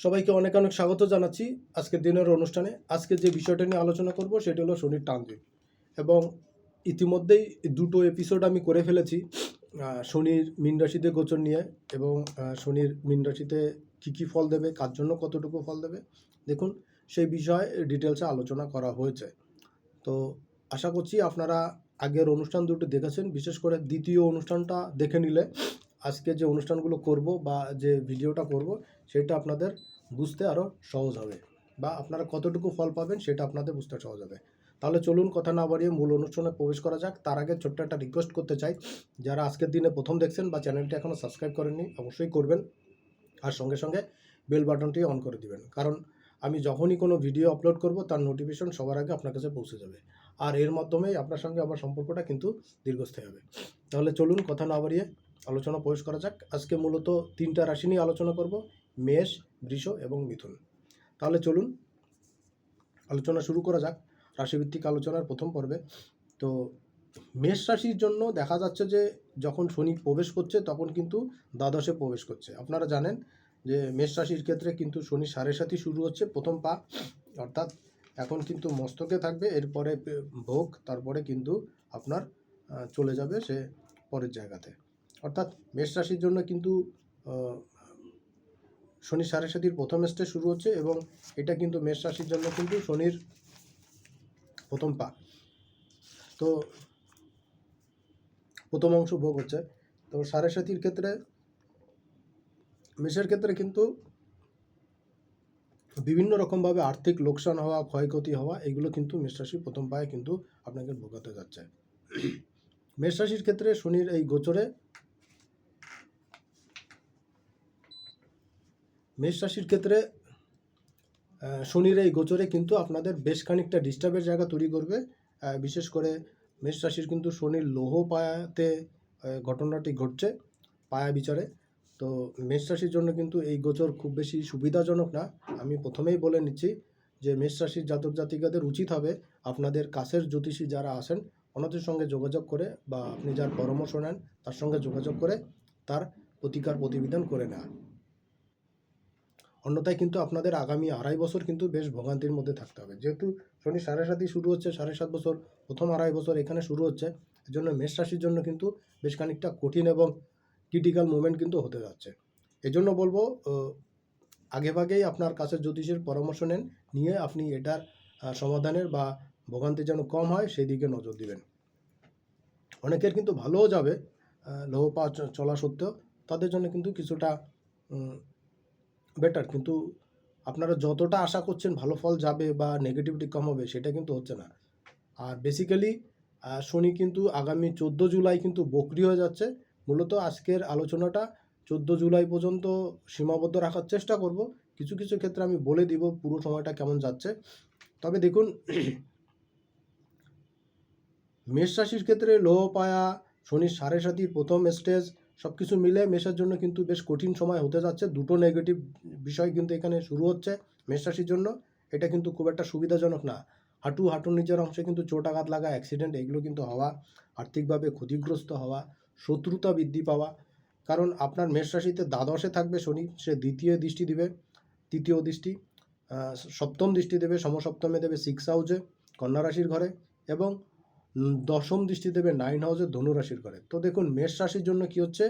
সবাইকে অনেক অনেক স্বাগত জানাচ্ছি আজকের দিনের অনুষ্ঠানে। আজকে যে বিষয়টা নিয়ে আলোচনা করব সেটা হলো শনির ট্রানজিট এবং ইতিমধ্যেই দুটো এপিসোড আমি করে ফেলেছি শনির মীন রাশিতে গোচর নিয়ে এবং শনির মীন রাশিতে কী কী ফল দেবে, কার জন্য কতটুকু ফল দেবে, দেখুন, সেই বিষয়ে ডিটেলসে আলোচনা করা হয়েছে। তো আশা করছি আপনারা আগের অনুষ্ঠান দুটো দেখেছেন, বিশেষ করে দ্বিতীয় অনুষ্ঠানটা দেখে নিলে আজকে যে অনুষ্ঠানগুলো করব বা যে ভিডিওটা করব সেটা আপনাদের বুঝতে আরও সহজ হবে বা আপনারা কতটুকু ফল পাবেন সেটা আপনাদের বুঝতে সহজ হবে। তাহলে চলুন কথা না বাড়িয়ে মূল অনুষ্ঠানে প্রবেশ করা যাক। তার আগে ছোট্ট একটা রিকোয়েস্ট করতে চাই। যারা আজকের দিনে প্রথম দেখছেন বা চ্যানেলটি এখনও সাবস্ক্রাইব করেননি, অবশ্যই করবেন আর সঙ্গে সঙ্গে বেল বাটনটি অন করে দিবেন। কারণ আমি যখনই কোনো ভিডিও আপলোড করব, তার নোটিফিকেশন সবার আগে আপনার কাছে পৌঁছে যাবে। আর এর মাধ্যমেই আপনার সঙ্গে আমার সম্পর্কটা কিন্তু দীর্ঘস্থায়ী হবে। তাহলে চলুন কথা না বাড়িয়ে আলোচনা প্রবেশ করা যাক। আজকে মূলত তিনটা রাশি নিয়ে আলোচনা করব। মেষ, বৃষ এবং মিথুন। তাহলে চলুন আলোচনা শুরু করা যাক, রাশিভিত্তিক আলোচনার প্রথম পর্বে। তো মেষ রাশির জন্য দেখা যাচ্ছে যে, যখন শনি প্রবেশ করছে, তখন কিন্তু দ্বাদশে প্রবেশ করছে। আপনারা জানেন যে, মেষ রাশির ক্ষেত্রে কিন্তু শনি সাড়ে সাতই শুরু হচ্ছে, প্রথম পা। অর্থাৎ এখন কিন্তু মস্তকে থাকবে, এরপরে ভোগ, তারপরে কিন্তু আপনার চলে যাবে সে পরের জায়গাতে। অর্থাৎ মেষ রাশির জন্য কিন্তু শনি সাড়ে সাতির প্রথম স্টেজ শুরু হচ্ছে এবং এটা কিন্তু মেষ রাশির জন্য কিন্তু শনির প্রথম পা। তো প্রথম অংশ ভোগ হচ্ছে। তো সাড়ে সাতির ক্ষেত্রে, মেষের ক্ষেত্রে কিন্তু বিভিন্ন রকমভাবে আর্থিক লোকসান হওয়া, ক্ষয়ক্ষতি হওয়া, এগুলো কিন্তু মেষ রাশির প্রথম পায়ে কিন্তু আপনাকে ভোগাতে যাচ্ছে। মেষ রাশির ক্ষেত্রে শনির এই গোচরে মেষ রাশির ক্ষেত্রে শনির এই গোচরে কিন্তু আপনাদের বেশ খানিকটা ডিস্টার্বের জায়গা তৈরি করবে। বিশেষ করে মেষ রাশির কিন্তু শনির লৌহ পায়াতে ঘটনাটি ঘটছে পায়া বিচারে। তো মেষ রাশির জন্য কিন্তু এই গোচর খুব বেশি সুবিধাজনক না। আমি প্রথমেই বলে নিচ্ছি যে, মেষ রাশির জাতক জাতিকাদের উচিত হবে আপনাদের কাছের জ্যোতিষী যারা আসেন ওনাদের সঙ্গে যোগাযোগ করে বা আপনি যার পরামর্শ নেন, তার সঙ্গে যোগাযোগ করে তার প্রতিকার প্রতিবিধান করে নেওয়া। অন্যথায় কিন্তু আপনাদের আগামী আড়াই বছর কিন্তু বেশ ভোগান্তির মধ্যে থাকতে হবে। যেহেতু শনি সাড়ে সাতই শুরু হচ্ছে, সাড়ে সাত বছর, প্রথম আড়াই বছর এখানে শুরু হচ্ছে, এজন্য মেষ রাশির জন্য কিন্তু বেশ খানিকটা কঠিন এবং ক্রিটিক্যাল মুভমেন্ট কিন্তু হতে যাচ্ছে। এজন্য বলব আগেভাগেই আপনার কাছে জ্যোতিষের পরামর্শ নেন, নিয়ে আপনি এটার সমাধানের বা ভোগান্তি যেন কম হয় সেই দিকে নজর দিবেন। অনেকের কিন্তু ভালোও যাবে লৌহ পা চলা সত্ত্বেও, তাদের জন্য কিন্তু কিছুটা বেটার কিন্তু আপনারা যতটা আশা করছেন ভালো ফল যাবে বা নেগেটিভিটি কম হবে, সেটা কিন্তু হচ্ছে না। আর বেসিক্যালি শনি কিন্তু আগামী চোদ্দ জুলাই কিন্তু বকরি হয়ে যাচ্ছে। মূলত আজকের আলোচনাটা চোদ্দ জুলাই পর্যন্ত সীমাবদ্ধ রাখার চেষ্টা করব। কিছু কিছু ক্ষেত্রে আমি বলে দিব পুরো সময়টা কেমন যাচ্ছে। তবে দেখুন, মেষ রাশির ক্ষেত্রে লোহ, পায়া শনির সাড়ে সাতির প্রথম স্টেজ সব কিছু মিলে মেষের জন্য কিন্তু বেশ কঠিন সময় হতে যাচ্ছে। দুটো নেগেটিভ বিষয় কিন্তু এখানে শুরু হচ্ছে মেষ রাশির জন্য। এটা কিন্তু খুব একটা সুবিধাজনক না। হাঁটু, হাঁটুর নিচের অংশে কিন্তু চোট আঘাত লাগা অ্যাক্সিডেন্ট এগুলো কিন্তু হওয়া, আর্থিকভাবে ক্ষতিগ্রস্ত হওয়া, শত্রুতা বৃদ্ধি পাওয়া। কারণ আপনার মেষ রাশিতে দ্বাদশে থাকবে শনি, সে দ্বিতীয় দৃষ্টি দিবে, তৃতীয় দৃষ্টি সপ্তম দৃষ্টি দেবে, সমসপ্তমে দেবে সিক্স হাউসে কন্যা রাশির ঘরে। এবং দশম দৃষ্টি দেবে নাইন হাউসে ধনু রাশির ঘরে। তো দেখুন, মেষ রাশির জন্য কি হচ্ছে?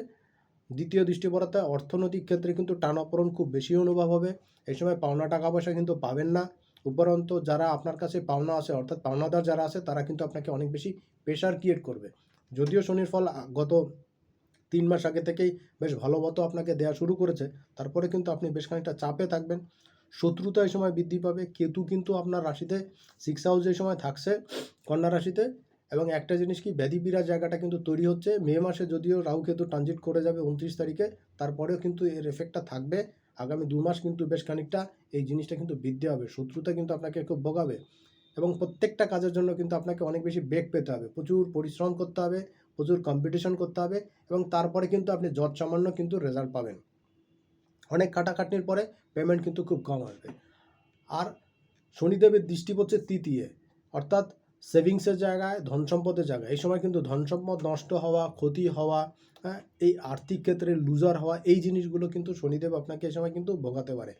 দ্বিতীয় দৃষ্টি পড়াতে অর্থনৈতিক ক্ষেত্রে কিন্তু টানাপোড়ন খুব বেশি অনুভব হবে। এই সময় পাওনা টাকা পয়সা কিন্তু পাবেন না। উপরন্ত যারা আপনার কাছে পাওনা আছে, অর্থাৎ পাওনাদার যারা আছে, তারা কিন্তু আপনাকে অনেক বেশি প্রেশার ক্রিয়েট করবে। যদিও শনির ফল গত তিন মাস আগে থেকেই বেশ ভালো মতো আপনাকে দেওয়া শুরু করেছে, তারপরে কিন্তু আপনি বেশ খানিকটা চাপে থাকবেন। শত্রুতা এই সময় বৃদ্ধি পাবে। কেতু কিন্তু আপনার রাশিতে সিক্স হাউস এই সময় থাকছে, কন্যা রাশিতে। এবং একটা জিনিস কি ব্যাধি বিরাজ জায়গাটা কিন্তু তৈরি হচ্ছে। মে মাসে যদিও রাহু কেতু ট্রানজিট করে যাবে উনত্রিশ তারিখে, তারপরেও কিন্তু এর এফেক্টটা থাকবে। আগামী দু মাস কিন্তু বেশ খানিকটা এই জিনিসটা কিন্তু বৃদ্ধি হবে শত্রুতা কিন্তু আপনাকে খুব ভোগাবে এবং প্রত্যেকটা কাজের জন্য কিন্তু আপনাকে অনেক বেশি বেগ পেতে হবে। প্রচুর পরিশ্রম করতে হবে, প্রচুর কম্পিটিশন করতে হবে এবং তারপরে কিন্তু আপনি যৎ সামান্য কিন্তু রেজাল্ট পাবেন। অনেক খাটাখাটনির পরে পেমেন্ট কিন্তু খুব কম আসবে। আর শনিদেবের দৃষ্টি পড়ছে তৃতীয়, অর্থাৎ সেভিংসের জায়গায় ধন সম্পদের জায়গায়। এই সময় কিন্তু ধন সম্পদ নষ্ট হওয়া, ক্ষতি হওয়া হ্যাঁ এই আর্থিক ক্ষেত্রে লুজার হওয়া, এই জিনিসগুলো কিন্তু শনিদেব আপনাকে এই সময় কিন্তু ভোগাতে পারে।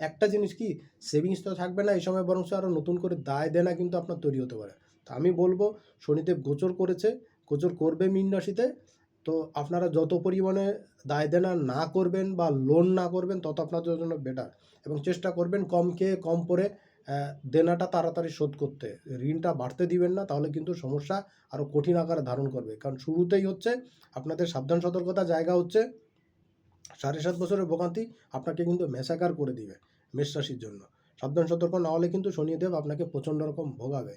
একটা জিনিস কি, সেভিংস তো থাকবে না, এই সময় বরং আরও নতুন করে দায় দেনা কিন্তু আপনার তৈরি হতে পারে। তো আমি বলব, শনিদেব গোচর করেছে, গোচর করবে মীন রাশিতে। তো আপনারা যত পরিমাণে দায় দেনা না করবেন বা লোন না করবেন, তত আপনাদের জন্য বেটার এবং চেষ্টা করবেন কম খেয়ে কম পরে দেনাটা তাড়াতাড়ি শোধ করতে। ঋণটা বাড়তে দিবেন না, তাহলে কিন্তু সমস্যা আরও কঠিন আকারে ধারণ করবে। কারণ শুরুতেই হচ্ছে আপনাদের সাবধান, সতর্কতা জায়গা হচ্ছে সাড়ে সাত বছরের ভোগান্তি আপনাকে কিন্তু মেসাকার করে দিবে মেষ রাশির জন্য। সাবধান, সতর্ক না হলে কিন্তু শনিদেব আপনাকে প্রচণ্ড রকম ভোগাবে।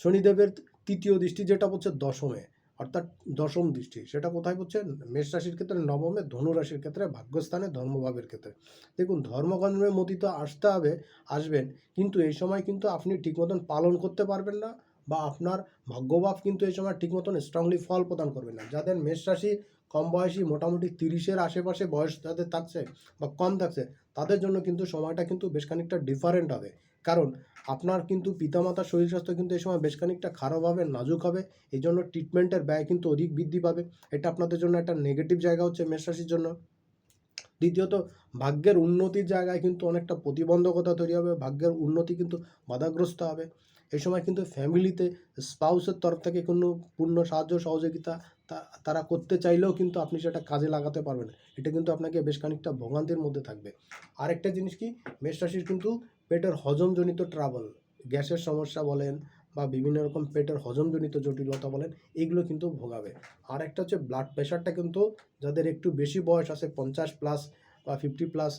শনিদেবের তৃতীয় দৃষ্টি যেটা হচ্ছে দশমে। অর্থাৎ দশম দৃষ্টি, সেটা কোথায় হচ্ছে? মেষ রাশির ক্ষেত্রে নবমে ধনু রাশির ক্ষেত্রে ভাগ্যস্থানে, ধর্মভাবের ক্ষেত্রে। দেখুন ধর্মকর্মের মতি তো আসতে হবে, আসবেন, কিন্তু এই সময় কিন্তু আপনি ঠিক মতন পালন করতে পারবেন না বা আপনার ভাগ্যভাব কিন্তু এই সময় ঠিক মতন স্ট্রংলি ফল প্রদান করবে না। যাদের মেষ রাশি কম বয়সী, মোটামুটি তিরিশের আশেপাশে বয়স যাদের থাকছে বা কম থাকছে, তাদের জন্য কিন্তু সময়টা কিন্তু বেশ খানিকটা ডিফারেন্ট হবে। কারণ আপনার কিন্তু পিতামাতার শরীর স্বাস্থ্য কিন্তু এই সময় বেশ খানিকটা খারাপ হবে, নাজুক হবে, এই জন্য ট্রিটমেন্টের ব্যয় কিন্তু অধিক বৃদ্ধি পাবে। এটা আপনাদের জন্য একটা নেগেটিভ জায়গা হচ্ছে মেষ রাশির জন্য। দ্বিতীয়ত, ভাগ্যের উন্নতির জায়গায় কিন্তু অনেকটা প্রতিবন্ধকতা তৈরি হবে, ভাগ্যের উন্নতি কিন্তু বাধাগ্রস্ত হবে। এই সময় কিন্তু ফ্যামিলিতে স্পাউসের তরফ থেকে কোনো পূর্ণ সাহায্য, সহযোগিতা তারা করতে চাইলেও কিন্তু আপনি সেটা কাজে লাগাতে পারবেন। এটা কিন্তু আপনাকে বেশ খানিকটা ভোগান্তির মধ্যে থাকবে। আরেকটা জিনিস কি, মেষ রাশির কিন্তু পেটের হজমজনিত ট্রাবল গ্যাসের সমস্যা বলেন বা বিভিন্ন রকম পেটের হজমজনিত জটিলতা বলেন এইগুলো কিন্তু ভোগাবে। আর একটা হচ্ছে ব্লাড প্রেশারটা কিন্তু যাদের একটু বেশি বয়স আছে, পঞ্চাশ প্লাস বা ফিফটি প্লাস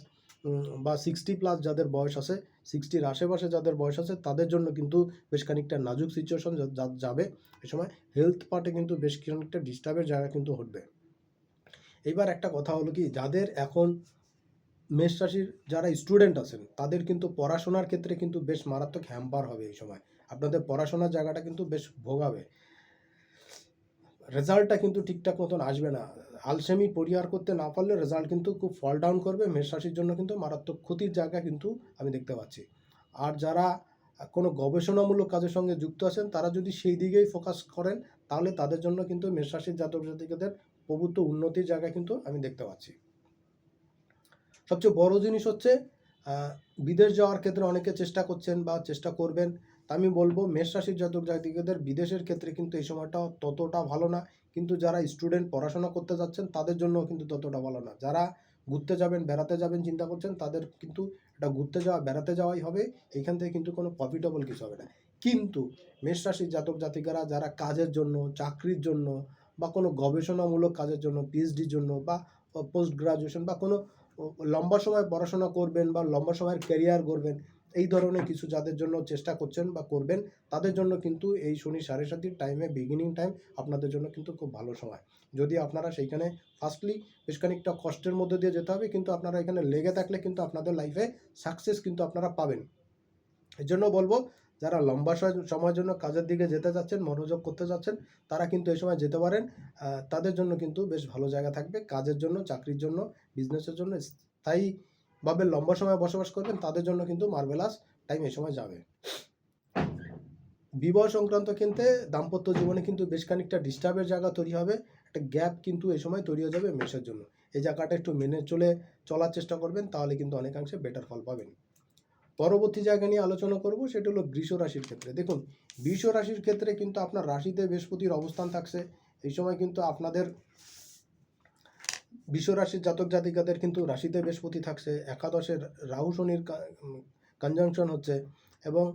বা সিক্সটি প্লাস যাদের বয়স আছে সিক্সটির আশেপাশে যাদের বয়স আছে, তাদের জন্য কিন্তু বেশ খানিকটা নাজুক সিচুয়েশন যাবে। এ সময় হেলথ পার্টে কিন্তু বেশ খানিকটা ডিস্টার্বের জায়গা কিন্তু ঘটবে। এইবার একটা কথা হলো কি, যাদের এখন মেষ রাশির যারা স্টুডেন্ট আছেন, তাদের কিন্তু পড়াশোনার ক্ষেত্রে কিন্তু বেশ মারাত্মক হ্যাম্পার হবে এই সময়। আপনাদের পড়াশোনার জায়গাটা কিন্তু বেশ ভোগাবে। রেজাল্টটা কিন্তু ঠিকঠাক মতন আসবে না। আলসেমি পরিহার করতে না পারলে রেজাল্ট কিন্তু খুব ফল ডাউন করবে। মেষ রাশির জন্য কিন্তু মারাত্মক ক্ষতির জায়গা কিন্তু আমি দেখতে পাচ্ছি। আর যারা কোনো গবেষণামূলক কাজের সঙ্গে যুক্ত আছেন, তারা যদি সেই দিকেই ফোকাস করেন, তাহলে তাদের জন্য কিন্তু মেষ রাশির জাতক জাতিকাদের প্রভুত্ব উন্নতির জায়গা কিন্তু আমি দেখতে পাচ্ছি। সবচেয়ে বড় জিনিস হচ্ছে বিদেশ যাওয়ার ক্ষেত্রে অনেকে চেষ্টা করছেন বা চেষ্টা করবেন। তা আমি বলব, মেষ রাশির জাতক জাতিকাদের বিদেশের ক্ষেত্রে কিন্তু এই সময়টা ততটা ভালো না। কিন্তু যারা স্টুডেন্ট পড়াশোনা করতে যাচ্ছেন, তাদের জন্য কিন্তু ততটা ভালো না। যারা ঘুরতে যাবেন, বেড়াতে যাবেন, চিন্তা করছেন, তাদের কিন্তু এটা ঘুরতে যাওয়া, বেড়াতে যাওয়াই হবে। এখান থেকে কিন্তু কোনো প্রফিটেবল কিছু হবে না। কিন্তু মেষ রাশির জাতক জাতিকারা যারা কাজের জন্য, চাকরির জন্য বা কোনো গবেষণামূলক কাজের জন্য পিএইচডির জন্য বা পোস্ট গ্রাজুয়েশন বা কোনো লম্বা সময় পড়াশোনা করবেন বা লম্বা সময়ের ক্যারিয়ার করবেন এই ধরনের কিছু যাদের জন্য চেষ্টা করছেন বা করবেন, তাদের জন্য কিন্তু এই শনি সাড়ে সাতির টাইমে বিগিনিং টাইম আপনাদের জন্য কিন্তু খুব ভালো সময়। যদি আপনারা সেইখানে ফার্স্টলি বেশ খানিকটা কষ্টের মধ্যে দিয়ে যেতে হবে, কিন্তু আপনারা এখানে লেগে থাকলে কিন্তু আপনাদের লাইফে সাকসেস কিন্তু আপনারা পাবেন। এর জন্য বলব যারা লম্বা সময়- সময়ের জন্য কাজের দিকে যেতে যাচ্ছেন মনোযোগ করতে যাচ্ছেন তারা কিন্তু এই সময় যেতে পারেন। তাদের জন্য কিন্তু বেশ ভালো জায়গা থাকবে। কাজের জন্য, চাকরির জন্য বিজনেসের জন্য স্থায়ীভাবে লম্বা সময় বসবাস করবেন, তাদের জন্য কিন্তু মার্বেলাস টাইম এই সময় যাবে। বিবাহ সংক্রান্ত ক্ষেত্রে দাম্পত্য জীবনে কিন্তু বেশ খানিকটা ডিস্টার্বের জায়গা তৈরি হবে। একটা গ্যাপ কিন্তু এই সময় তৈরি হয়ে যাবে মেষের জন্য। এই জায়গাটা একটু মেনে চলে চলার চেষ্টা করবেন, তাহলে কিন্তু অনেকাংশে বেটার ফল পাবেন। পরবর্তী জায়গা নিয়ে আলোচনা করব, সেটা হলো বৃষ রাশির ক্ষেত্রে। দেখুন, বৃষ রাশির ক্ষেত্রে কিন্তু আপনার রাশিতে বৃহস্পতির অবস্থান থাকছে। এই সময় কিন্তু আপনাদের বৃষ রাশির জাতক জাতিকাদের কিন্তু রাশিতে বৃহস্পতি থাকছে, একাদশের রাহু শনির কনজাংশন হচ্ছে এবং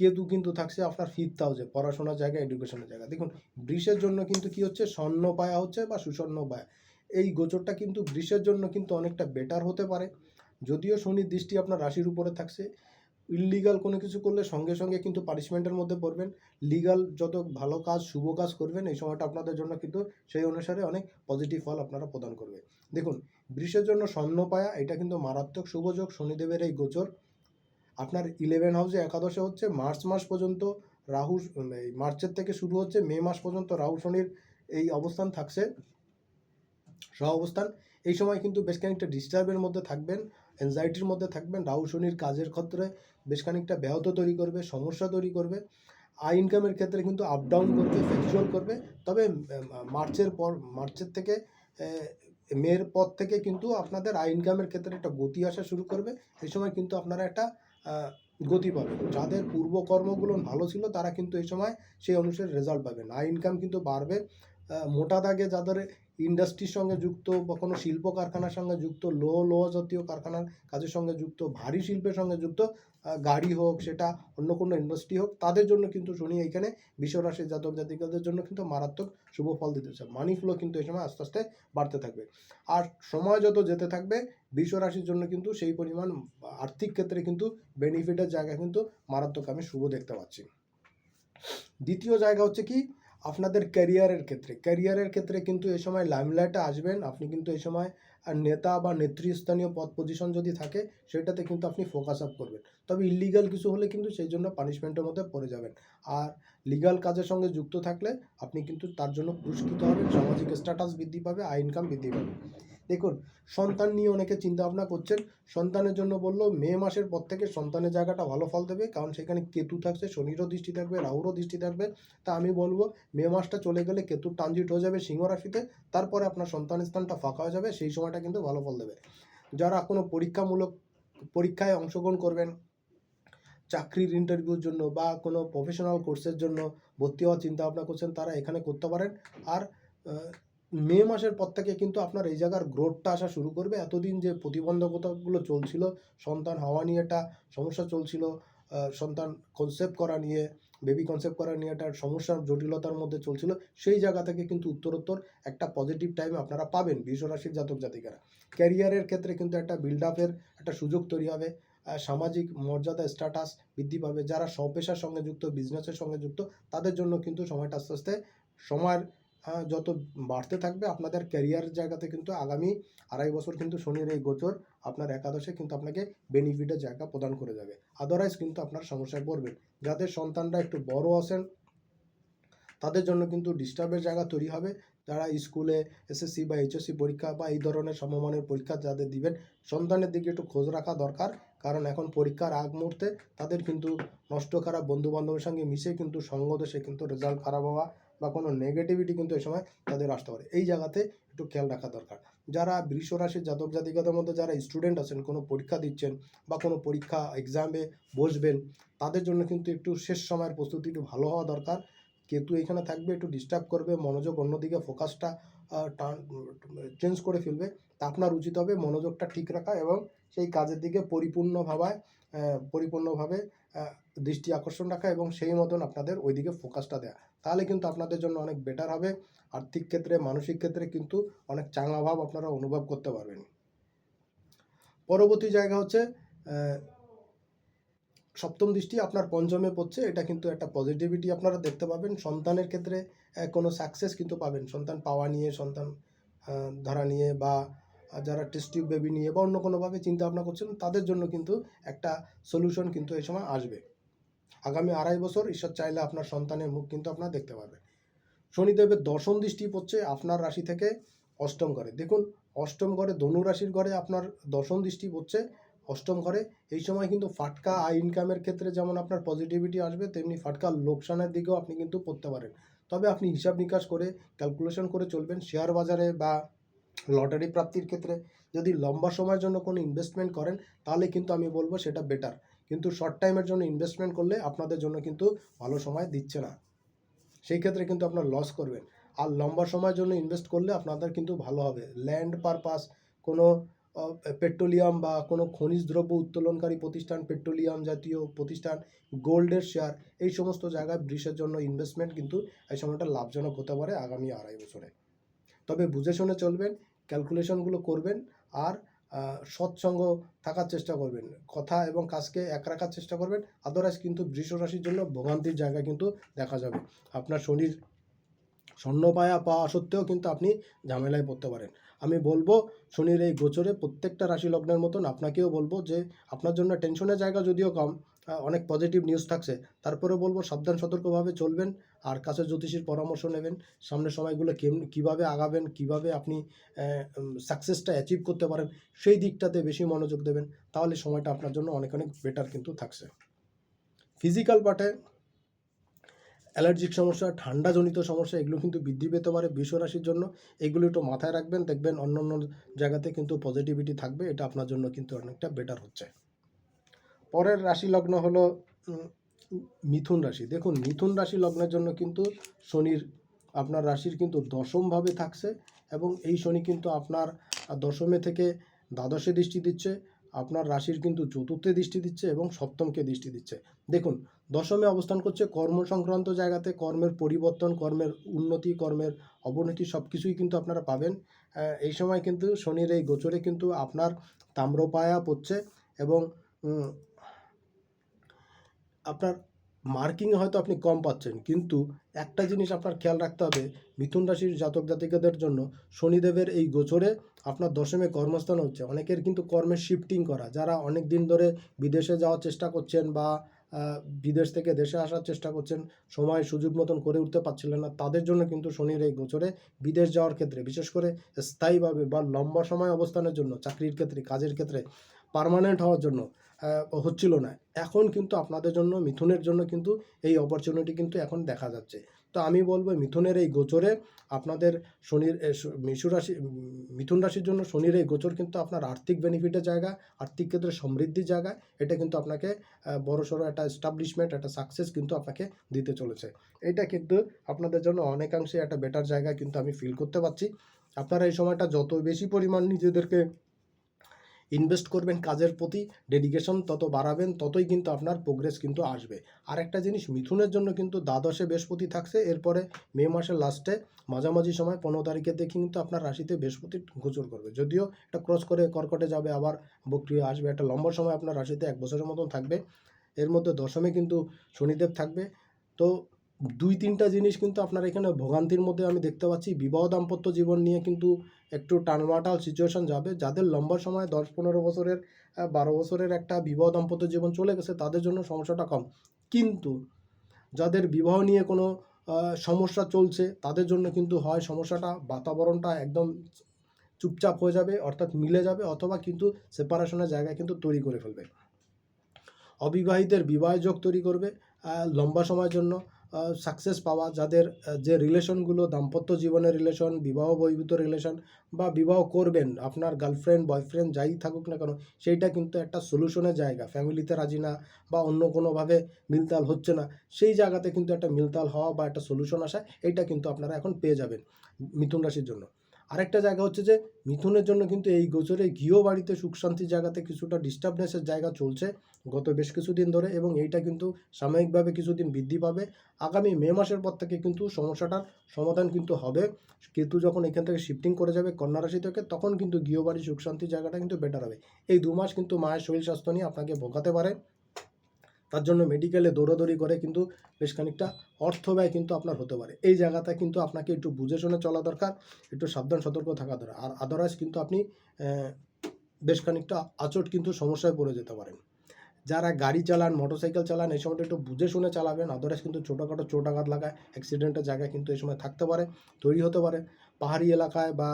কেতু কিন্তু থাকছে আপনার ফিফথ হাউসে পড়াশোনার জায়গা এডুকেশনের জায়গা। দেখুন, বৃষের জন্য কিন্তু কি হচ্ছে? স্বর্ণ পায়া হচ্ছে বা সুস্বর্ণ পায়া। এই গোচরটা কিন্তু বৃষের জন্য কিন্তু অনেকটা বেটার হতে পারে। যদিও শনির দৃষ্টি আপনার রাশির উপরে থাকছে ইললিগাল কোনো কিছু করলে সঙ্গে সঙ্গে কিন্তু পানিশমেন্টের মধ্যে পড়বেন। লিগাল যত ভালো কাজ, শুভ কাজ করবেন, এই সময়টা আপনাদের জন্য কিন্তু সেই অনুসারে অনেক পজিটিভ ফল আপনারা প্রদান করবে দেখুন, বৃষের জন্য স্বর্ণ পায়া এটা কিন্তু মারাত্মক শুভযোগ শনিদেবের এই গোচর। আপনার ইলেভেন হাউসে একাদশে হচ্ছে মার্চ মাস পর্যন্ত রাহু, এই মার্চের থেকে শুরু হচ্ছে মে মাস পর্যন্ত রাহু শনির এই অবস্থান থাকছে, সহ অবস্থান। এই সময় কিন্তু বেশ খানিকটা ডিস্টার্বের মধ্যে থাকবেন অ্যাংজাইটির মধ্যে থাকবেন, রাহু শনির কাজের ক্ষেত্রে বেশ খানিকটা ব্যাহত তৈরি করবে, সমস্যা তৈরি করবে। আই ইনকামের ক্ষেত্রে কিন্তু আপ ডাউন করবে ফ্যাকচুয়াল করবে। তবে মার্চের পর, মার্চের থেকে মেয়ের পর থেকে কিন্তু আপনাদের আই ইনকামের ক্ষেত্রে একটা গতি আসা শুরু করবে। এই সময় কিন্তু আপনারা একটা গতি পাবেন। যাদের পূর্বকর্মগুলো ভালো ছিল, তারা কিন্তু এই সময় সেই অনুসারে রেজাল্ট পাবেন। আয় ইনকাম কিন্তু বাড়বে। মোটা দাগে যাদের ইন্ডাস্ট্রির সঙ্গে যুক্ত বা কোনো শিল্প কারখানার সঙ্গে যুক্ত, লো, লোহ জাতীয় কারখানার কাজের সঙ্গে যুক্ত, ভারী শিল্পের সঙ্গে যুক্ত গাড়ি হোক, সেটা অন্য কোনো ইন্ডাস্ট্রি হোক, তাদের জন্য কিন্তু শনি এইখানে বিশ্বরাশির জাতক জাতিকাদের জন্য কিন্তু মারাত্মক শুভ ফল দিতে দিতেছে মানি ফ্লো কিন্তু এই সময় আস্তে আস্তে বাড়তে থাকবে। আর সময় যত যেতে থাকবে, বিশ্বরাশির জন্য কিন্তু সেই পরিমাণ আর্থিক ক্ষেত্রে কিন্তু বেনিফিটের জায়গা কিন্তু মারাত্মক আমি শুভ দেখতে পাচ্ছি। দ্বিতীয় জায়গা হচ্ছে কি? আপনাদের ক্যারিয়ারের ক্ষেত্রে। ক্যারিয়ারের ক্ষেত্রে কিন্তু এই সময় লাইমলাইটে আসবেন। আপনি কিন্তু এই সময় আর নেতা বা নেতৃস্থানীয় পদ পজিশন যদি থাকে, সেটাতে কিন্তু আপনি ফোকাস আপ করবেন। তবে ইলিগাল কিছু হলে কিন্তু সেই জন্য পানিশমেন্টের মধ্যে পড়ে যাবেন। আর লিগাল কাজের সঙ্গে যুক্ত থাকলে আপনি কিন্তু তার জন্য পুরস্কৃত হবেন। সামাজিক স্ট্যাটাস বৃদ্ধি পাবে, আয় ইনকাম বৃদ্ধি পাবে। দেখুন, সন্তান নিয়ে অনেকে চিন্তা ভাবনা করছেন। সন্তানের জন্য বলল, মে মাসের পর থেকে সন্তানের জায়গাটা ভালো ফল দেবে, কারণ সেখানে কেতু থাকছে, শনিরও দৃষ্টি থাকবে, রাহুরও দৃষ্টি থাকবে। তা আমি বলব, মে মাসটা চলে গেলে কেতুর ট্রানজিট হয়ে যাবে সিংহ রাশিতে, তারপরে আপনার সন্তানের স্থানটা ফাঁকা হয়ে যাবে, সেই সময়টা কিন্তু ভালো ফল দেবে। যারা কোনো পরীক্ষামূলক, পরীক্ষায় অংশগ্রহণ করবেন, চাকরির ইন্টারভিউর জন্য বা কোনো প্রফেশনাল কোর্সের জন্য ভর্তি হওয়ার চিন্তা ভাবনা করছেন, তারা এখানে করতে পারেন। আর মে মাসের পর থেকে কিন্তু আপনার এই জায়গার গ্রোথটা আসা শুরু করবে। এতদিন যে প্রতিবন্ধকতাগুলো চলছিল, সন্তান হওয়া নিয়ে একটা সমস্যা চলছিল সন্তান কনসেপ্ট করা নিয়ে বেবি কনসেপ্ট করা নিয়ে একটা সমস্যার জটিলতার মধ্যে চলছিল, সেই জায়গা থেকে কিন্তু উত্তরোত্তর একটা পজিটিভ টাইম আপনারা পাবেন বিশ্বরাশির জাতক জাতিকারা। ক্যারিয়ারের ক্ষেত্রে কিন্তু একটা বিল্ড আপের একটা সুযোগ তৈরি হবে সামাজিক মর্যাদা স্ট্যাটাস বৃদ্ধি পাবে। যারা স্বপেশার সঙ্গে যুক্ত বিজনেসের সঙ্গে যুক্ত, তাদের জন্য কিন্তু সময়টা আস্তে আস্তে, সময়ের যত বাড়তে থাকবে আপনাদের ক্যারিয়ার জায়গাতে কিন্তু আগামী আড়াই বছর কিন্তু শনির এই গোচর আপনার একাদশে কিন্তু আপনাকে বেনিফিটের জায়গা প্রদান করে যাবে। আদারওয়াইজ কিন্তু আপনার সমস্যায় পড়বেন। যাদের সন্তানরা একটু বড় আছেন, তাদের জন্য কিন্তু ডিস্টার্বের জায়গা তৈরি হবে। যারা স্কুলে এসএসসি বা এইচএসসি পরীক্ষা বা এই ধরনের সমমানের পরীক্ষা যাদের দিবেন, সন্তানের দিকে একটু খোঁজ রাখা দরকার। কারণ এখন পরীক্ষার আগ মুহূর্তে তাদের কিন্তু নষ্ট খারাপ বন্ধু বান্ধবের সঙ্গে মিশে কিন্তু সঙ্গ দেশে কিন্তু রেজাল্ট খারাপ হওয়া বা কোনো নেগেটিভিটি কিন্তু এই সময় তাদের আসতে পারে। এই জায়গাতে একটু খেয়াল রাখা দরকার। যারা বৃষ রাশির জাতক জাতিকাদের মধ্যে যারা স্টুডেন্ট আছেন কোনো পরীক্ষা দিচ্ছেন বা কোনো পরীক্ষা এক্সামে বসবেন তাদের জন্য কিন্তু একটু শেষ সময়ের প্রস্তুতি একটু ভালো হওয়া দরকার। কেতু এখানে থাকবে একটু ডিস্টার্ব করবে মনোযোগ অন্যদিকে ফোকাসটা টান চেঞ্জ করে ফেলবে। তা আপনার উচিত হবে মনোযোগটা ঠিক রাখা এবং সেই কাজের দিকে পরিপূর্ণভাবে আহ, পরিপূর্ণভাবে দৃষ্টি আকর্ষণ রাখা এবং সেই মতন আপনাদের ওইদিকে ফোকাসটা দেওয়া তাহলে কিন্তু আপনাদের জন্য অনেক বেটার হবে। আর্থিক ক্ষেত্রে, মানসিক ক্ষেত্রে কিন্তু অনেক চাঙা ভাব আপনারা অনুভব করতে পারবেন। পরবর্তী জায়গা হচ্ছে সপ্তম দৃষ্টি আপনার পঞ্চমে পড়ছে। এটা কিন্তু একটা পজিটিভিটি আপনারা দেখতে পাবেন। সন্তানের ক্ষেত্রে কোনো সাকসেস কিন্তু পাবেন। সন্তান পাওয়া নিয়ে, সন্তান ধরা নিয়ে বা আহ, যারা টেস্ট টিউব বেবি নিয়ে বা অন্য কোনোভাবে চিন্তা ভাবনা করছেন তাদের জন্য কিন্তু একটা সলিউশন কিন্তু এই সময় আসবে। আগামী আড়াই বছর ঈশ্বর চাইলে আপনার সন্তানের মুখ কিন্তু আপনার দেখতে পারবেন। শনিদেবের দশম দৃষ্টি পড়ছে আপনার রাশি থেকে অষ্টম ঘরে। দেখুন অষ্টম ঘরে ধনু রাশির ঘরে আপনার দশম দৃষ্টি পড়ছে অষ্টম ঘরে। এই সময় কিন্তু ফাটকা আয় ইনকামের ক্ষেত্রে যেমন আপনার পজিটিভিটি আসবে তেমনি ফাটকা লোকসানের দিকেও আপনি কিন্তু পড়তে পারেন। তবে আপনি হিসাব নিকাশ করে ক্যালকুলেশন করে চলবেন। শেয়ার বাজারে বা লটারি প্রাপ্তির ক্ষেত্রে যদি লম্বা সময়ের জন্য কোনো ইনভেস্টমেন্ট করেন, তাহলে কিন্তু আমি বলব সেটা বেটার কিন্তু শর্ট টাইমের জন্য ইনভেস্টমেন্ট করলে আপনাদের জন্য কিন্তু ভালো সময় দিচ্ছে না। সেই ক্ষেত্রে কিন্তু আপনার লস করবেন। আর লম্বা সময়ের জন্য ইনভেস্ট করলে আপনাদের কিন্তু ভালো হবে। ল্যান্ড পারপাস কোনো পেট্রোলিয়াম বা কোনো খনিজ দ্রব্য উত্তোলনকারী প্রতিষ্ঠান পেট্রোলিয়াম জাতীয় প্রতিষ্ঠান গোল্ডের শেয়ার এই সমস্ত জায়গায় ব্রিসের জন্য ইনভেস্টমেন্ট কিন্তু এই সময়টা লাভজনক হতে পারে আগামী আড়াই বছরে। তবে বুঝে শুনে চলবেন ক্যালকুলেশনগুলো করবেন আর সৎসঙ্গ থাকার চেষ্টা করবেন। কথা এবং কাজকে এক রাখার চেষ্টা করবেন। আদারওয়াইজ কিন্তু বৃষ রাশির জন্য ভোগান্তির জায়গা কিন্তু দেখা যাবে। আপনার শরীর স্বর্ণপায়া পাওয়া সত্ত্বেও কিন্তু আপনি ঝামেলায় পড়তে পারেন। আমি বলব, শনির এই গোচরে প্রত্যেকটা রাশি লগ্নের মতন আপনাকেও বলব যে, আপনার জন্য টেনশনের জায়গা যদিও কম অনেক পজিটিভ নিউজ থাকছে তারপরে বলব সাবধান সতর্কভাবে চলবেন। আর কাছে জ্যোতিষীর পরামর্শ নেবেন। সামনের সময়গুলো কেম- কীভাবে আগাবেন, কীভাবে আপনি সাকসেসটা অ্যাচিভ করতে পারেন, সেই দিকটাতে বেশি মনোযোগ দেবেন, তাহলে সময়টা আপনার জন্য অনেক অনেক বেটার কিন্তু থাকছে। ফিজিক্যাল পার্টে অ্যালার্জিক সমস্যা, ঠান্ডাজনিত সমস্যা, এগুলো কিন্তু বৃদ্ধি পেতে পারে বৃষ রাশির জন্য। এগুলো একটু মাথায় রাখবেন, দেখবেন অন্য অন্য জায়গাতে কিন্তু পজিটিভিটি থাকবে, এটা আপনার জন্য কিন্তু অনেকটা বেটার হচ্ছে। পরের রাশি লগ্ন হলো মিথুন রাশি। দেখুন, মিথুন রাশি লগ্নের জন্য কিন্তু শনির, আপনার রাশির কিন্তু দশমভাবে থাকছে এবং এই শনি কিন্তু আপনার দশমে থেকে দ্বাদশে দৃষ্টি দিচ্ছে, আপনার রাশির কিন্তু চতুর্থে দৃষ্টি দিচ্ছে এবং সপ্তমকে দৃষ্টি দিচ্ছে। দেখুন, দশমে অবস্থান করছে কর্ম সংক্রান্ত জায়গাতে, কর্মের পরিবর্তন, কর্মের উন্নতি, কর্মের অবনতি সব কিছুই কিন্তু আপনারা পাবেন। এই সময় কিন্তু শনির এই গোচরে কিন্তু আপনার তাম্রপায়া পড়ছে এবং আপনার মার্কিং হয়তো আপনি কম পাচ্ছেন, কিন্তু একটা জিনিস আপনার খেয়াল রাখতে হবে, মিথুন রাশির জাতক জাতিকাদের জন্য শনিদেবের এই গোচরে আপনার দশমে কর্মস্থান হচ্ছে। অনেকের কিন্তু কর্মের শিফটিং করা, যারা অনেক দিন ধরে বিদেশে যাওয়ার চেষ্টা করছেন বা বিদেশ থেকে দেশে আসার চেষ্টা করছেন, সময় সুযোগ মতন করে উঠতে পারছিলেন না, তাদের জন্য কিন্তু শনির এই গোচরে বিদেশ যাওয়ার ক্ষেত্রে, বিশেষ করে স্থায়ীভাবে বা লম্বা সময় অবস্থানের জন্য, চাকরির ক্ষেত্রে, কাজের ক্ষেত্রে পার্মানেন্ট হওয়ার জন্য হচ্ছিল না। এখন কিন্তু আপনাদের জন্য মিথুনের জন্য কিন্তু এই অপরচুনিটি কিন্তু এখন দেখা যাচ্ছে। তো আমি বলব মিথুনের এই গোচরে আপনাদের শনির মিশু রাশি মিথুন রাশির জন্য শনির এই গোচর কিন্তু আপনার আর্থিক বেনিফিটের জায়গা আর্থিক ক্ষেত্রে সমৃদ্ধির জায়গা। এটা কিন্তু আপনাকে আহ, বড় সড়ো একটা এস্টাবলিশমেন্ট একটা সাকসেস কিন্তু আপনাকে দিতে চলেছে। এটা কিন্তু আপনাদের জন্য অনেকাংশে একটা বেটার জায়গা কিন্তু আমি ফিল করতে পারছি। আপনারা এই সময়টা যত বেশি পরিমাণ নিজেদেরকে ইনভেস্ট করবেন কাজের প্রতি ডেডিকেশন তত বাড়াবেন, ততই কিন্তু আপনার প্রোগ্রেস কিন্তু আসবে। আর একটা জিনিস, মিথুনের জন্য কিন্তু দ্বাদশে বৃহস্পতি থাকছে, এরপরে মে মাসের লাস্টে মাঝামাঝি সময় পনেরো তারিখের দেখে কিন্তু আপনার রাশিতে বৃহস্পতি গোচর করবে। যদিও এটা ক্রস করে কর্কটে যাবে, আবার বক্রিয় আসবে, একটা লম্বা সময় আপনার রাশিতে এক বছরের মতন থাকবে। এর মধ্যে দশমে কিন্তু শনিদেব থাকবে। তো দুই তিনটা জিনিস কিন্তু আপনার এখানে ভোগান্তির মধ্যে আমি দেখতে পাচ্ছি। বিবাহ দাম্পত্য জীবন নিয়ে কিন্তু একটু টানমাটাল সিচুয়েশন যাবে। যাদের লম্বা সময়, দশ পনেরো বছরের বারো বছরের একটা বিবাহ দাম্পত্য জীবন চলে গেছে, তাদের জন্য সমস্যাটা কম। কিন্তু যাদের বিবাহ নিয়ে কোনো সমস্যা চলছে, তাদের জন্য কিন্তু হয় সমস্যাটা, বাতাবরণটা একদম চুপচাপ হয়ে যাবে, অর্থাৎ মিলে যাবে, অথবা কিন্তু সেপারেশনের জায়গা কিন্তু তৈরি করে ফেলবে। অবিবাহিতের বিবাহ যোগ তৈরি করবে লম্বা সময়ের জন্য সাকসেস পাওয়া, যাদের যে রিলেশনগুলো দাম্পত্য জীবনের রিলেশন বিবাহ বহির্ভূত রিলেশন বা বিবাহ করবেন, আপনার গার্লফ্রেন্ড বয়ফ্রেন্ড যাই থাকুক না কেন, সেইটা কিন্তু একটা সলিউশনের জায়গা। ফ্যামিলিতে রাজি না বা অন্য কোনোভাবে মিলতাল হচ্ছে না, সেই জায়গাতে কিন্তু একটা মিলতাল হওয়া বা একটা সলিউশন আসা, এইটা কিন্তু আপনারা এখন পেয়ে যাবেন মিথুন রাশির জন্য। আরেকটা জায়গা হচ্ছে যে, মিথুনের জন্য কিন্তু এই গোচরে গৃহ বাড়িতে সুখ শান্তির জায়গাতে কিছুটা ডিস্টার্বনেসের জায়গা চলছে গত বেশ কিছুদিন ধরে এবং এইটা কিন্তু সাময়িকভাবে কিছুদিন বৃদ্ধি পাবে। আগামী মে মাসের পর থেকে কিন্তু সমস্যাটার সমাধান কিন্তু হবে। কেতু যখন এখান থেকে শিফটিং করে যাবে কন্যা রাশি থেকে, তখন কিন্তু গৃহবাড়ি সুখ শান্তির জায়গাটা কিন্তু বেটার হবে। এই দু মাস কিন্তু মায়ের শরীর স্বাস্থ্য নিয়ে আপনাকে ভোগাতে পারে। তার জন্য মেডিকেলে দৌড়াদৌড়ি করে কিন্তু বেশ খানিকটা অর্থ ব্যয় কিন্তু আপনার হতে পারে। এই জায়গাটা কিন্তু আপনাকে একটু বুঝে শুনে চলা দরকার, একটু সাবধান, সতর্ক থাকা দরকার। আর আদারওয়াইজ কিন্তু আপনি বেশ খানিকটা আচট কিন্তু সমস্যায় পড়ে যেতে পারেন। যারা গাড়ি চালান মোটরসাইকেল চালান, এই সময়টা একটু বুঝে শুনে চালাবেন। আদারওয়াইজ কিন্তু ছোটোখাটো চোট আঘাত লাগায় অ্যাক্সিডেন্টের জায়গায় কিন্তু এই সময় থাকতে পারে, তৈরি হতে পারে। পাহাড়ি এলাকায় বা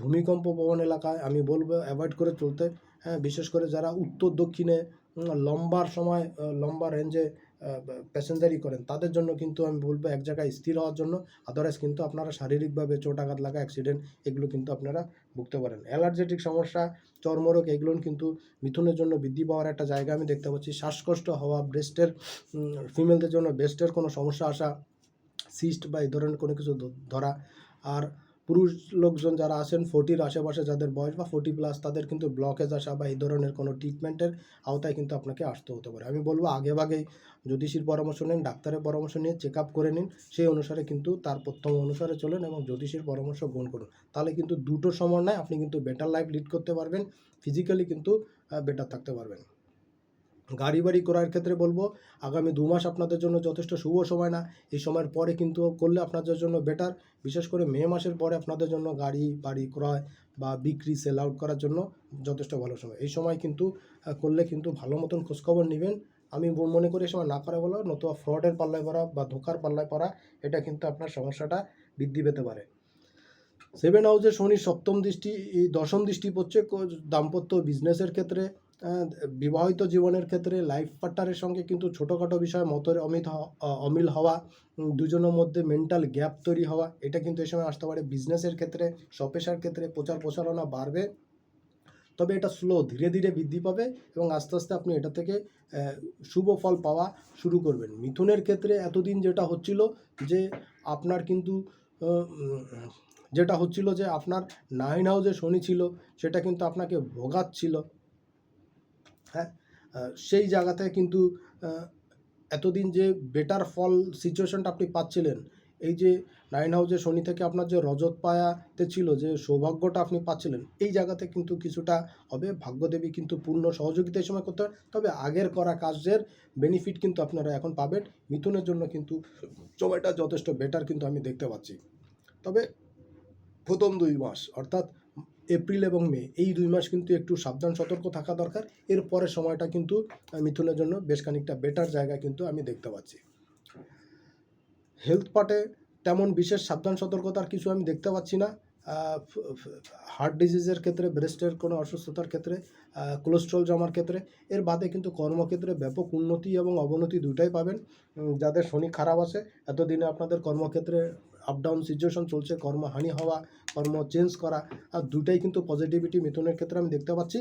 ভূমিকম্প প্রবণ এলাকায় আমি বলব অ্যাভয়েড করে চলতে। হ্যাঁ বিশেষ করে যারা উত্তর দক্ষিণে লম্বার সময়, লম্বা রেঞ্জে প্যাসেঞ্জারি করেন। তাদের জন্য কিন্তু আমি বলব এক জায়গায় স্থির হওয়ার জন্য। আদারওয়াইজ কিন্তু আপনারা শারীরিকভাবে চোট আঘাত লাগা অ্যাক্সিডেন্ট এগুলো কিন্তু আপনারা ভুগতে পারেন। অ্যালার্জেটিক সমস্যা, চর্মরোগ, এগুলো কিন্তু মিথুনের জন্য বৃদ্ধি পাওয়ার একটা জায়গা আমি দেখতে পাচ্ছি। শ্বাসকষ্ট হওয়া ব্রেস্টের ফিমেলদের জন্য ব্রেস্টের কোনো সমস্যা আসা সিস্ট বা এই ধরনের কোনো কিছু ধরা। আর পুরুষ লোকজন যারা আছেন, ফোর্টির আশেপাশে যাদের বয়স বা ফোর্টি প্লাস তাদের কিন্তু ব্লকেজ আসা বা এই ধরনের কোনো ট্রিটমেন্টের আওতায় কিন্তু আপনাকে আসতে হতে পারে। আমি বলব আগে ভাগেই জ্যোতিষীর পরামর্শ নিন, ডাক্তারের পরামর্শ নিয়ে চেক আপ করে নিন, সেই অনুসারে কিন্তু তার প্রথম অনুসারে চলেন এবং জ্যোতিষীর পরামর্শ গ্রহণ করুন। তাহলে কিন্তু দুটো সমন্বয় আপনি কিন্তু বেটার লাইফ লিড করতে পারবেন ফিজিক্যালি কিন্তু বেটার থাকতে পারবেন। গাড়ি বাড়ি করার ক্ষেত্রে বলব, আগামী দু মাস আপনাদের জন্য যথেষ্ট শুভ সময় না। এই সময়ের পরে কিন্তু করলে আপনাদের জন্য বেটার বিশেষ করে মে মাসের পরে আপনাদের জন্য গাড়ি বাড়ি ক্রয় বা বিক্রি সেল আউট করার জন্য যথেষ্ট ভালো সময়। এই সময় কিন্তু করলে কিন্তু ভালো মতন খোঁজখবর নেবেন। আমি মনে করি এই সময় না করে বলো, নতুবা ফ্রডের পাল্লায় পড়া বা ধোকার পাল্লায় পড়া, এটা কিন্তু আপনার সমস্যাটা বৃদ্ধি পেতে পারে। সেভেন হাউসে শনি সপ্তম দৃষ্টি দশম দৃষ্টি পড়ছে দাম্পত্য বিজনেসের ক্ষেত্রে। বিবাহিত জীবনের ক্ষেত্রে লাইফ পার্টনারের সঙ্গে কিন্তু ছোটোখাটো বিষয়ে মতের অমিত অমিল হওয়া দুজনের মধ্যে মেন্টাল গ্যাপ তৈরি হওয়া, এটা কিন্তু এই সময় আসতে পারে। বিজনেসের ক্ষেত্রে সপেশার ক্ষেত্রে প্রচার প্রচারণা বাড়বে, তবে এটা স্লো ধীরে ধীরে বৃদ্ধি পাবে এবং আস্তে আস্তে আপনি এটা থেকে শুভ ফল পাওয়া শুরু করবেন। মিথুনের ক্ষেত্রে এতদিন যেটা হচ্ছিল যে আপনার কিন্তু যেটা হচ্ছিল যে আপনার নাইন হাউসে শনি ছিল, সেটা কিন্তু আপনাকে ভোগাচ্ছিল। হ্যাঁ? সেই জায়গাতে কিন্তু এতদিন যে বেটার ফল সিচুয়েশনটা আপনি পাচ্ছিলেন, এই যে নাইন হাউসে শনি থেকে আপনার যে রজত পায়াতে ছিল, যে সৌভাগ্যটা আপনি পাচ্ছিলেন, এই জায়গাতে কিন্তু কিছুটা হবে। ভাগ্যদেবী কিন্তু পূর্ণ সহযোগিতা এই সময় করতে তবে আগের করা কাজের বেনিফিট কিন্তু আপনারা এখন পাবেন। মিথুনের জন্য কিন্তু সময়টা যথেষ্ট বেটার কিন্তু আমি দেখতে পাচ্ছি। তবে প্রথম দুই মাস, অর্থাৎ এপ্রিল এবং মে, এই দুই মাস কিন্তু একটু সাবধান, সতর্ক থাকা দরকার। এর পরের সময়টা কিন্তু মিথুনের জন্য বেশ খানিকটা বেটার জায়গা কিন্তু আমি দেখতে পাচ্ছি। হেলথ পার্টে তেমন বিশেষ সাবধান, সতর্কতার কিছু আমি দেখতে পাচ্ছি না। হার্ট ডিজিজের ক্ষেত্রে ব্রেস্টের কোনো অসুস্থতার ক্ষেত্রে কোলেস্ট্রল জমার ক্ষেত্রে, এর বাদে কিন্তু কর্মক্ষেত্রে ব্যাপক উন্নতি এবং অবনতি দুটাই পাবেন। যাদের শনি খারাপ আছে, এতদিনে আপনাদের কর্মক্ষেত্রে আপ ডাউন সিচুয়েশন চলছে, কর্মহানি হওয়া কর্ম চেঞ্জ করা আর দুটাই কিন্তু পজিটিভিটি মিথুনের ক্ষেত্রে আমি দেখতে পাচ্ছি।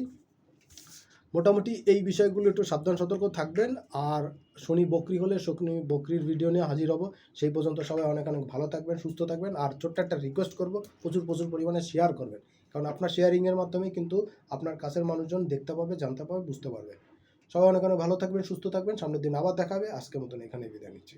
মোটামুটি এই বিষয়গুলো একটু সাবধান, সতর্ক থাকবেন আর শনি বকরি হলে শনি বকরির ভিডিও নিয়ে হাজির হব। সেই পর্যন্ত সবাই অনেক অনেক ভালো থাকবেন, সুস্থ থাকবেন আর ছোট্ট একটা রিকোয়েস্ট করব, প্রচুর প্রচুর পরিমাণে শেয়ার করবেন। কারণ আপনার শেয়ারিংয়ের মাধ্যমে কিন্তু আপনার কাছের মানুষজন দেখতে পাবে, জানতে পাবে, বুঝতে পারবে। সবাই অনেক অনেক ভালো থাকবেন, সুস্থ থাকবেন। সামনের দিন আবার দেখাবে। আজকের মতন এখানে বিদায় নিচ্ছি।